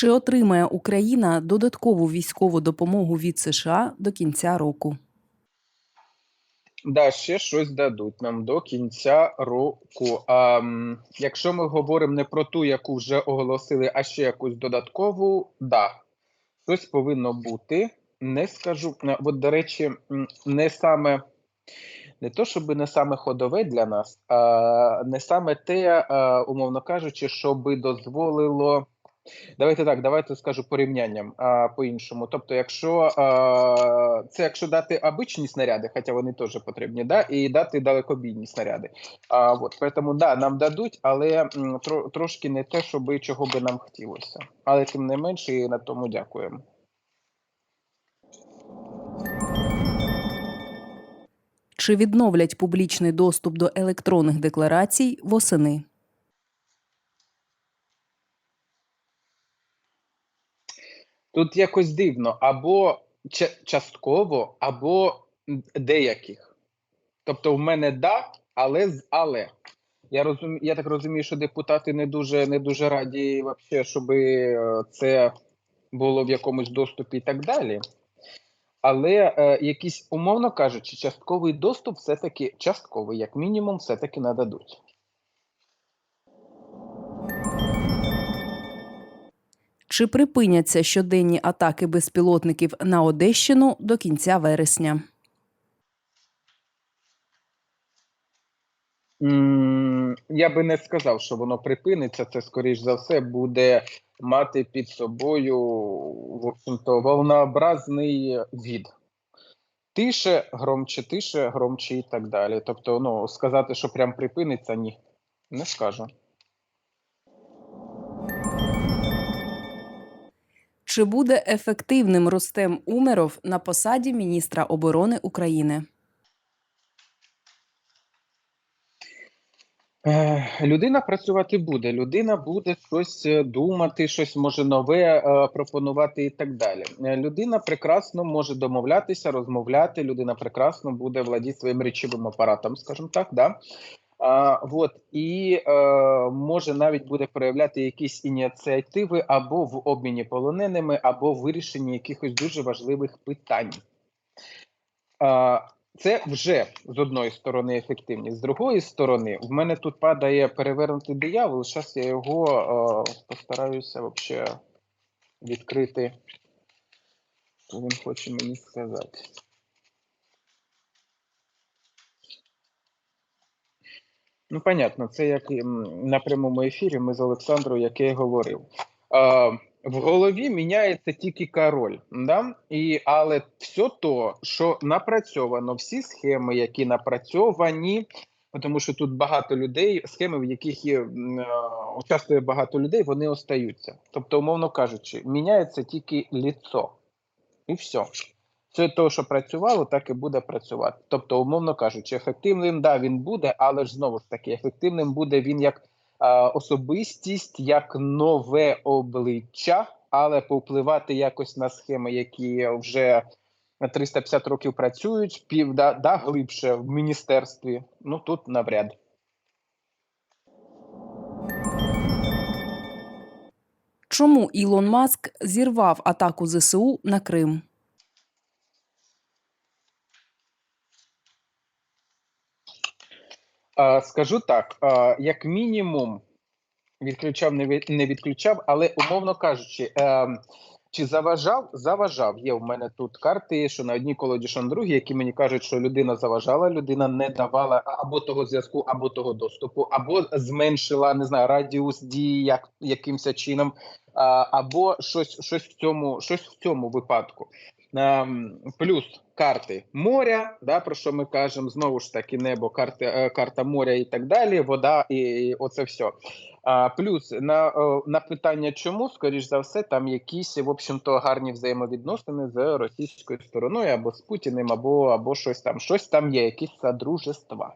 Чи отримає Україна додаткову військову допомогу від США до кінця року? Да, ще щось дадуть нам до кінця року. А, якщо ми говоримо не про ту, яку вже оголосили, а ще якусь додаткову, да, щось повинно бути. Не скажу, от, до речі, не саме не то, щоб не саме ходове для нас, а не саме те, умовно кажучи, що би дозволило. Давайте так, давайте скажу порівнянням а, по-іншому. Тобто, якщо а, це якщо дати обичні снаряди, хоча вони теж потрібні, да, і дати далекобійні снаряди. А, от, тому да, нам дадуть, але тро, трошки не те, щоби чого би нам хотілося. Але тим не менше, і на тому дякуємо. Чи відновлять публічний доступ до електронних декларацій восени? Тут якось дивно, або частково, або деяких. Тобто, в мене да, але з але. Я розумію, я так розумію, що депутати не дуже не дуже раді, вообще, щоб це було в якомусь доступі і так далі. Але е, якийсь, умовно кажучи, частковий доступ все-таки частковий, як мінімум, все-таки нададуть. Чи припиняться щоденні атаки безпілотників на Одещину до кінця вересня? Я би не сказав, що воно припиниться. Це, скоріш за все, буде мати під собою, в общем-то, волнообразний від. Тише, громче, тише, громче і так далі. Тобто, ну, сказати, що прям припиниться, ні, не скажу. Чи буде ефективним Рустем Умеров на посаді міністра оборони України? Е, Людина працювати буде, людина буде щось е, думати, щось може нове е, пропонувати і так далі. Людина прекрасно може домовлятися, розмовляти. Людина прекрасно буде владіти своїм речовим апаратом, скажімо так, да. А, вот, і е, може навіть буде проявляти якісь ініціативи або в обміні полоненими, або в вирішенні якихось дуже важливих питань. А, це вже з одної сторони ефективність, з другої сторони, в мене тут падає перевернутий диявол. Зараз я його е, постараюся вообще відкрити. Що він хоче мені сказати. Ну, понятно, це як на прямому ефірі ми з Олександрою, як я й говорив. Е, в голові міняється тільки король, да? і, але все то, що напрацьовано, всі схеми, які напрацьовані, тому що тут багато людей, схеми, в яких є, е, участвує багато людей, вони остаються. Тобто, умовно кажучи, міняється тільки ліцо. І все. Це те, що працювало, так і буде працювати. Тобто, умовно кажучи, ефективним, да, він буде, але ж знову ж таки, ефективним буде він як а, особистість, як нове обличчя, але повпливати якось на схеми, які вже 350 років працюють, пів да, да глибше в міністерстві. Ну тут навряд. Чому Ілон Маск зірвав атаку ЗСУ на Крим? Скажу так: як мінімум, відключав, не відключав, але умовно кажучи, е, чи заважав? Заважав. Є в мене тут карти, що на одній колоді, що на другій, які мені кажуть, що людина заважала, людина не давала або того зв'язку, або того доступу, або зменшила не знаю, радіус дії як, якимось чином, або щось, щось в цьому, щось в цьому випадку. Ем, плюс карти моря, да, про що ми кажемо, знову ж таки, небо, карти, е, карта моря і так далі, вода і, і оце все. А, плюс на, на питання, чому, скоріш за все, там якісь, в общем-то, гарні взаємовідносини з російською стороною, або з Путіним, або, або щось там. Щось там є, якісь содружества.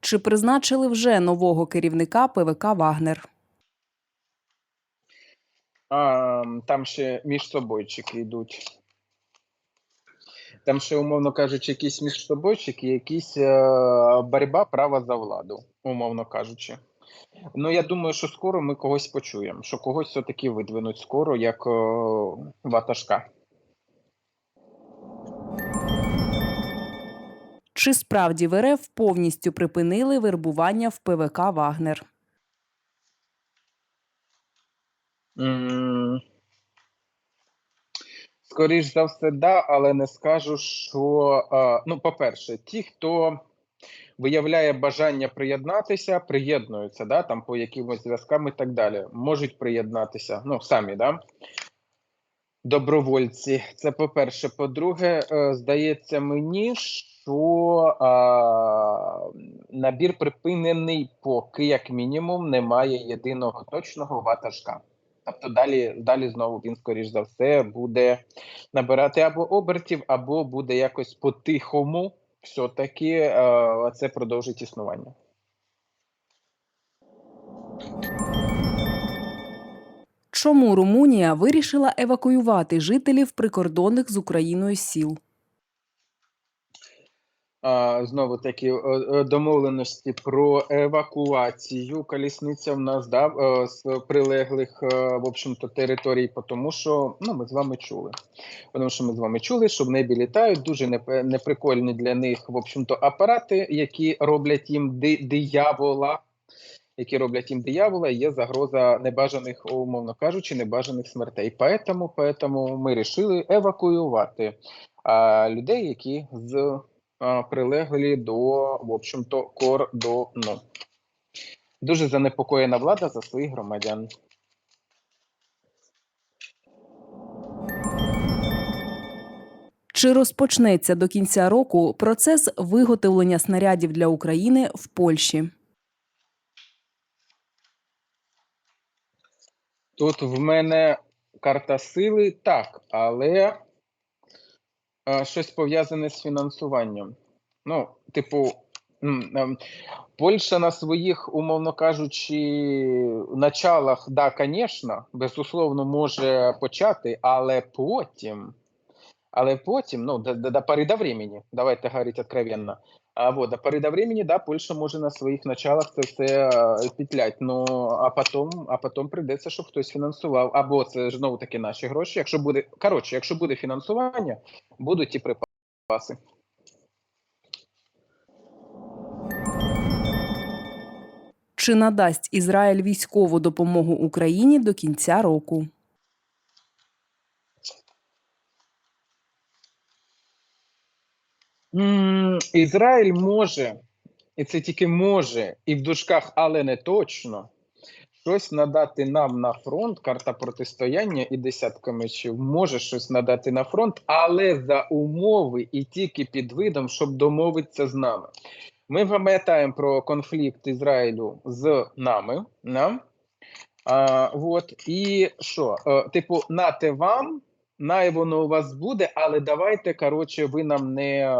Чи призначили вже нового керівника ПВК Вагнер? А, там ще між собойчики йдуть. Там ще, умовно кажучи, якісь між собойчики, якісь е, боротьба права за владу, умовно кажучи. Ну, я думаю, що скоро ми когось почуємо, що когось все-таки видвинуть скоро, як о, ватажка. Чи справді в РФ повністю припинили вербування в ПВК Вагнер? М, Скоріш за все, да, але не скажу, що ну, по-перше, ті, хто виявляє бажання приєднатися, приєднуються, да, там по якимось зв'язкам і так далі, можуть приєднатися, ну, самі, да. Добровольці, це по-перше. По-друге, е, здається мені, що а, набір припинений, поки як мінімум немає єдиного точного ватажка. Тобто далі, далі знову він, скоріш за все, буде набирати або обертів, або буде якось по-тихому все-таки е, це продовжить існування. Чому Румунія вирішила евакуювати жителів прикордонних з Україною сіл? Знову такі е, домовленості про евакуацію. Колісниця в нас да, з прилеглих, е, в общем-то, територій, тому що ну, ми з вами чули. Тому що ми з вами чули, що в небі літають дуже неприкольні для них, в общем-то, апарати, які роблять їм ди- диявола. Які роблять їм диявола, є загроза небажаних, умовно кажучи, небажаних смертей. Поэтому, поэтому ми вирішили евакуювати а, людей, які з прилеглі до, в общем-то, кордону. Дуже занепокоєна влада за своїх громадян. Чи розпочнеться до кінця року процес виготовлення снарядів для України в Польщі? Тут в мене карта сили, так, але щось пов'язане з фінансуванням. Ну, типу, ем, Польща на своїх, умовно кажучи, началах, да, звісно, безусловно, може почати, але потім, але потім, ну, до, до, до пори до времени, давайте говорити откровенно, а вот, до пори до времени, да, Польща може на своїх началах це все е, петлять, ну, а потім, а потім прийдеться, щоб хтось фінансував, або це ж знову таки наші гроші, якщо буде, коротше, якщо буде фінансування, будуть і припаси. Чи надасть Ізраїль військову допомогу Україні до кінця року? Ізраїль може, і це тільки може, і в дужках, але не точно, щось надати нам на фронт, карта протистояння і десятка мечів може щось надати на фронт, але за умови і тільки під видом, щоб домовитися з нами. Ми пам'ятаємо про конфлікт Ізраїлю з нами. Да? А, вот, і що? Е, типу, нате вам, най воно у вас буде, але давайте, коротше, ви нам не,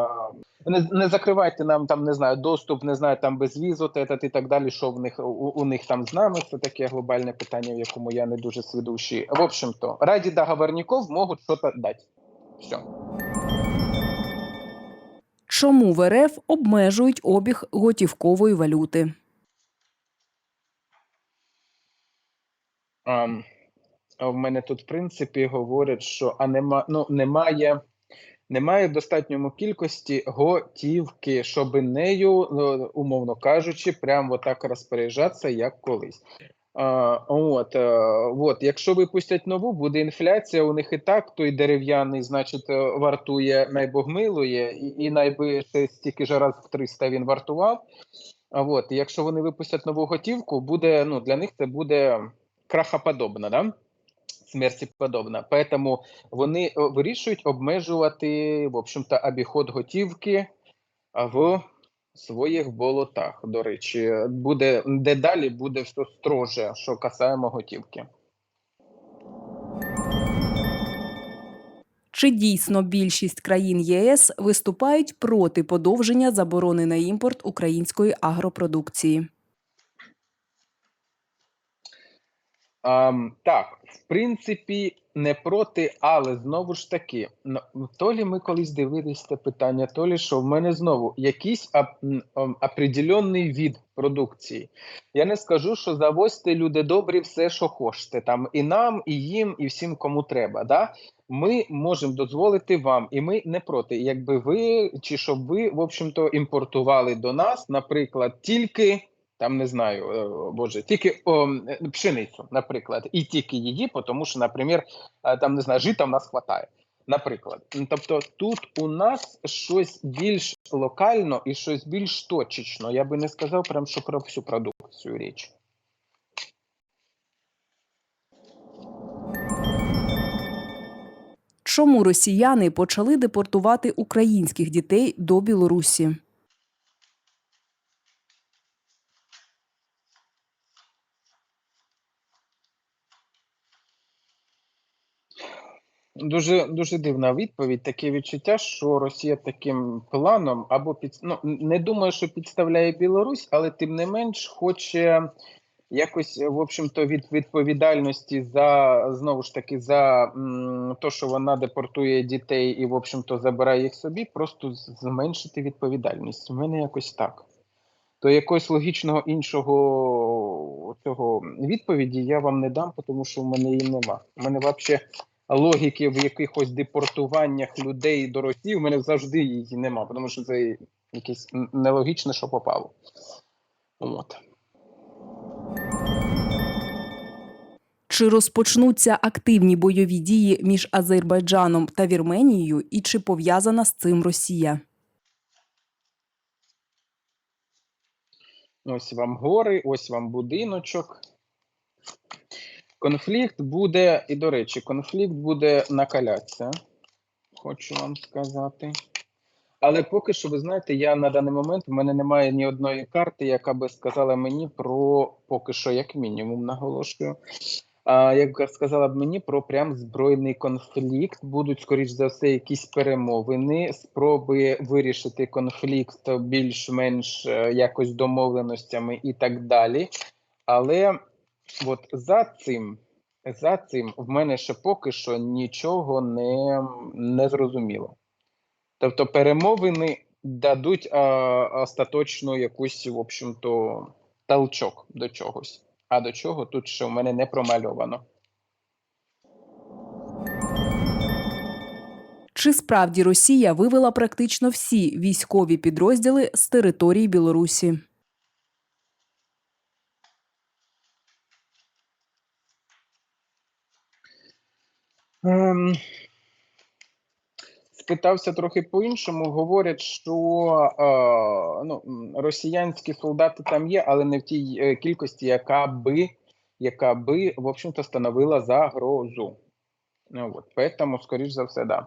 не, не закривайте нам там, не знаю, доступ, не знаю, там без візу, тет і так далі, що в них у, у них там з нами. Це таке глобальне питання, в якому я не дуже свідущий. В общем-то, раді договорників можуть щось дати. Все. Чому в РФ обмежують обіг готівкової валюти? А в мене тут, в принципі, говорять, що а нема, ну, немає, немає достатньому кількості готівки, щоб нею, ну, умовно кажучи, прямо так розпоряджатися, як колись. А, от, е, от, якщо випустять нову, буде інфляція. У них і так той дерев'яний, значить, е, вартує найбогмилує, і, і найби стільки ж раз в 300 він вартував. А от, якщо вони випустять нову готівку, буде, ну, для них це буде крахоподобно, да? Смерті подобно. Поэтому вони е, вирішують обмежувати, в общем-то, обіход готівки в своїх болотах. До речі, буде дедалі буде все строже, що касаємо готівки. Чи дійсно більшість країн ЄС виступають проти подовження заборони на імпорт української агропродукції? Ам, так, в принципі, не проти, але знову ж таки, то лі ми колись дивились це питання, то лі що в мене знову якийсь определенний від продукції. Я не скажу, що завозьте люди добрі все, що хочете, там і нам, і їм, і всім, кому треба. Да? Ми можемо дозволити вам, і ми не проти, якби ви чи щоб ви, в общем-то, імпортували до нас, наприклад, тільки там не знаю, е, боже, тільки о, е, пшеницю, наприклад, і тільки її, тому що, наприклад, е, там не знаю, жита в нас хватає. Наприклад, тобто тут у нас щось більш локально і щось більш точечно. Я би не сказав прям, що про всю продукцію річ. Чому росіяни почали депортувати українських дітей до Білорусі? Дуже дуже дивна відповідь. Таке відчуття, що Росія таким планом або під ну не думаю, що підставляє Білорусь, але тим не менш хоче якось, в общем-то, від відповідальності за знову ж таки за м, то, що вона депортує дітей і, в общем-то, забирає їх собі, просто зменшити відповідальність. У мене якось так. То якогось логічного іншого цього відповіді я вам не дам, тому що в мене її нема. У мене взагалі логіки в якихось депортуваннях людей до Росії, у мене завжди її нема, тому що це якесь нелогічне, що попало. От. Чи розпочнуться активні бойові дії між Азербайджаном та Вірменією, і чи пов'язана з цим Росія? Ось вам гори, ось вам будиночок. Конфлікт буде, і до речі, конфлікт буде накалятися, хочу вам сказати. Але поки що, ви знаєте, я на даний момент в мене немає ні одної карти, яка би сказала мені про поки що, як мінімум, наголошую. А яка сказала б мені про прям збройний конфлікт, будуть скоріш за все якісь перемовини, спроби вирішити конфлікт більш-менш е, якось домовленостями і так далі. Але от за цим, за цим в мене ще поки що нічого не, не зрозуміло. Тобто перемовини дадуть а, остаточно якусь, в общем-то, толчок до чогось. А до чого тут ще в мене не промальовано. Чи справді Росія вивела практично всі військові підрозділи з території Білорусі? Ем, спитався трохи по-іншому. Говорять, що е, ну, росіянські солдати там є, але не в тій е, кількості, яка би, яка би, в общем-то, становила загрозу. Ну, от, поэтому, скоріш за все, да.